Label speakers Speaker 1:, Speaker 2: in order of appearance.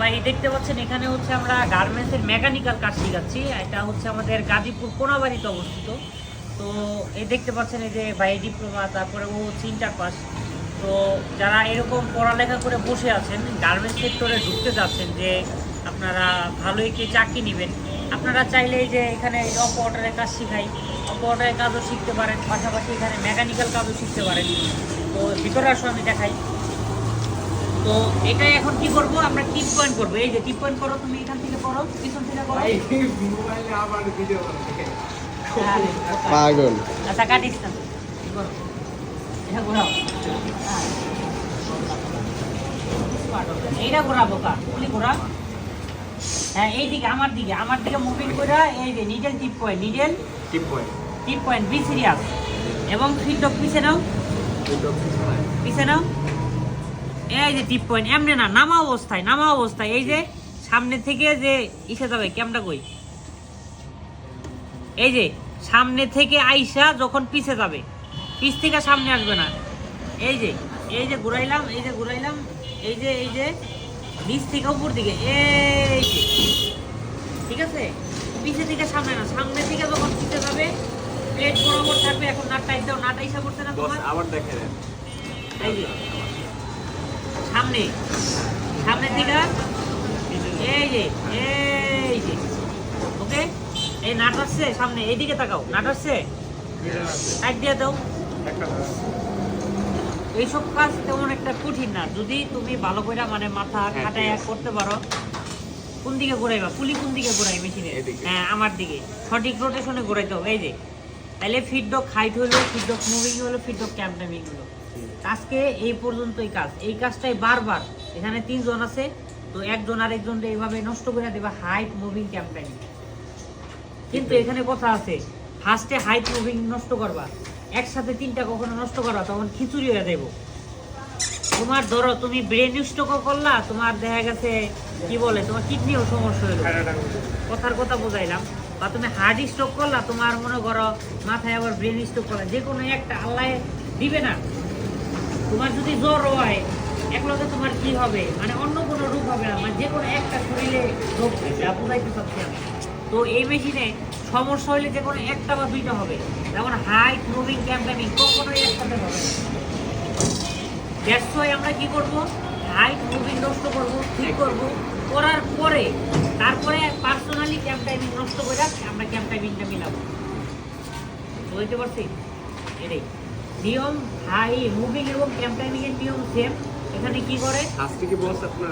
Speaker 1: ভাই দেখতে পাচ্ছেন, এখানে হচ্ছে আমরা গার্মেন্টসের মেকানিক্যাল কাজ শিখাচ্ছি। এটা হচ্ছে আমাদের গাজীপুর কোনাবাড়িতে অবস্থিত। তো এই দেখতে পাচ্ছেন এই যে ভাই ডিপ্লোমা, তারপরে ও হচ্ছে পাস তো যারা এরকম পড়ালেখা করে বসে আছেন গার্মেন্টস সেক্টরে ঢুকতে যাচ্ছেন যে আপনারা ভালো একটি চাকরি নেবেন, আপনারা চাইলে যে এখানে অপ অর্ডারের কাজ শিখাই। অপ অর্ডারের কাজও শিখতে পারেন, পাশাপাশি এখানে মেকানিক্যাল কাজও শিখতে পারেন। তো ভিতরে আসো, আমি দেখাই। তো এটা এখন কি করব? আমরা টিপ পয়েন্ট করব। এই যে টিপ পয়েন্ট করো তুমি এখান থেকে করো পিছন থেকে করো।
Speaker 2: মোবাইলে আবার ভিডিও
Speaker 3: পাগল।
Speaker 1: আচ্ছা কাটিস না। করো? এটা ঘোরাও। হ্যাঁ। এইটা ঘোরাবো কা? বলি ঘোরা। হ্যাঁ এই দিকে আমার দিকে আমার দিকে মুভিং করে এই যে needle tip point needle
Speaker 2: tip point
Speaker 1: tip point be serious এবং ফিডব্যাক পিছে নাও। পিছে নাও। এই যে টিপ পয়েন্ট এমনি না নামা অবস্থায় নামা অবস্থায়। এই যে সামনে থেকে যে ইসে যাবে ক্যামটা কই? এই যে সামনে থেকে আইসা যখন পিছে যাবে পিছ থেকে সামনে আসবে না। এই যে এই যে ঘুরাইলাম এই যে ঘুরাইলাম এই যে এই যে নিচ থেকে উপর দিকে এই যে। ঠিক আছে? পিছে থেকে সামনে না সামনে থেকে যখন পিছে যাবে প্লেট বরাবর থাকবে এখন নাট টাইট দাও নাট আইসা করছে না তোমার।
Speaker 2: আবার দেখে
Speaker 1: এই যে সামনে। সামনে থেকে এই যে এই যে। ওকে? এই নাট আসছে সামনে এইদিকে তাকাও। নাট আসছে? এক দিয়ে দাও। এইসব কাজ তেমন একটা কঠিন না। যদি তুমি ভালো করে মানে মাথা
Speaker 2: হ্যাঁ,
Speaker 1: খাটায় করতে পারো কোন দিকে ঘুরাইবা? পুলি কোন দিকে ঘুরাই মেশিনে? হ্যাঁ আমার দিকে। সঠিক রোটেশনে ঘুরাইতে হবে। এই যে তাহলে ফিডব্যাক হাইট হলো ফিডব্যাক মুভিং হলো ফিডব্যাক ক্যাম্প টাইমিং হলো। আজকে এই পর্যন্তই কাজ। এই কাজটাই বারবার। এখানে তিনজন আছে তো একজন আরেকজনকে এইভাবে নষ্ট করে দেবে হাইট মুভিং ক্যাম্প টাইমিং কিন্তু এখানে কথা আছে ফার্স্টে হাইট মুভিং নষ্ট করবা। একসাথে তিনটা কখনো নষ্ট করবা তখন খিচুড়ি হয়ে দেবো তোমার ধরো তুমি ব্রেন স্ট্রোকও করলা তোমার দেখা গেছে কি বলে তোমার কিডনিও সমস্যা হলো কথার কথা বোঝাইলাম। বা তুমি হার্ট স্ট্রোক করলা তোমার মনে করো মাথায় আবার ব্রেন স্ট্রোক করলা। যে কোনো একটা আল্লাহ দিবে না। তোমার যদি জ্বর হয়, একলগে তোমার কি হবে? মানে অন্য কোনো রোগ হবে না মানে যে কোনো একটা শরীরে রোগ থাকবে বুঝাইতে চাচ্ছি আমি তো এই মেশিনে সমস্যা হলে যে কোনো একটা বা দুইটা হবে। যেমন হাইট মুভিং ক্যাম্পেনিং কখনোই একসাথে হবে না। ব্যস্তই আমরা কি করব? হাইট মুভিং নষ্ট করব ঠিক করব? করার পরে, তারপরে পার্সোনালি ক্যাম্প টাইমিং নষ্ট করে আমরা ক্যাম্প টাইমিংটা মিলাবো। বুঝতে পারছি? এটাই নিয়ম হাই মুভিং এবং ক্যাম্প টাইমিং এর নিয়ম সেম এখানে কি করে?
Speaker 2: আজকে কি বস আপনার?